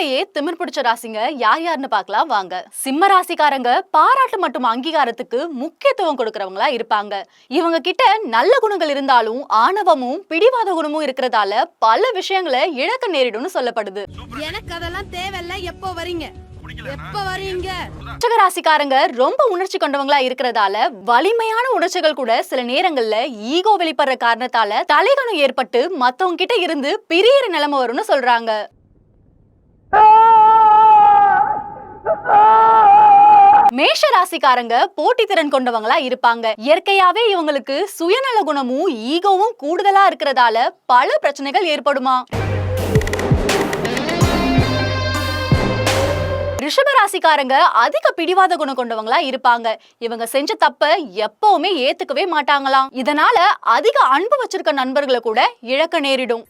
பிறப்புலயே திமிர் பிடிச்ச ராசிங்க யார் யாருன்னு பார்க்கலாம். வாங்க. சிம்ம ராசிக்காரங்க பாராட்டு மற்றும் அங்கீகாரத்துக்கு முக்கியத்துவம் கொடுக்கறவங்களா இருப்பாங்க. இவங்க கிட்ட நல்ல குணங்கள் இருந்தாலும் ஆணவமும் பிடிவாத குணமும் இருக்கிறதால பல விஷயங்களை இழக்க நேரிடும்னு சொல்லப்படுது. எனக்கு அதெல்லாம் தேவையில்ல. எப்போ வரீங்க? ராசிக்காரங்க ரொம்ப உணர்ச்சி கொண்டவங்களா இருக்கிறதால வலிமையான உணர்ச்சிகள் கூட சில நேரங்கள்ல ஈகோ வெளிப்படுற காரணத்தால தலைகணம் ஏற்பட்டு மத்தவங்க கிட்ட இருந்து பிரியற நிலைமை வரும்னு சொல்றாங்க. மேஷ ராசிக்காரங்க போட்டித்திறன் கொண்டவங்களா இருப்பாங்க. இயற்கையாவே இவங்களுக்கு சுயநல குணமும் ஈகோவும் கூடுதலா இருக்கிறதால பல பிரச்சனைகள் ஏற்படுமா? ரிஷப ராசிக்காரங்க அதிக பிடிவாத குணம் கொண்டவங்களா இருப்பாங்க. இவங்க செஞ்ச தப்ப எப்பவுமே ஏத்துக்கவே மாட்டாங்களாம். இதனால அதிக அன்பு வச்சிருக்க நண்பர்களை கூட இழக்க நேரிடும்.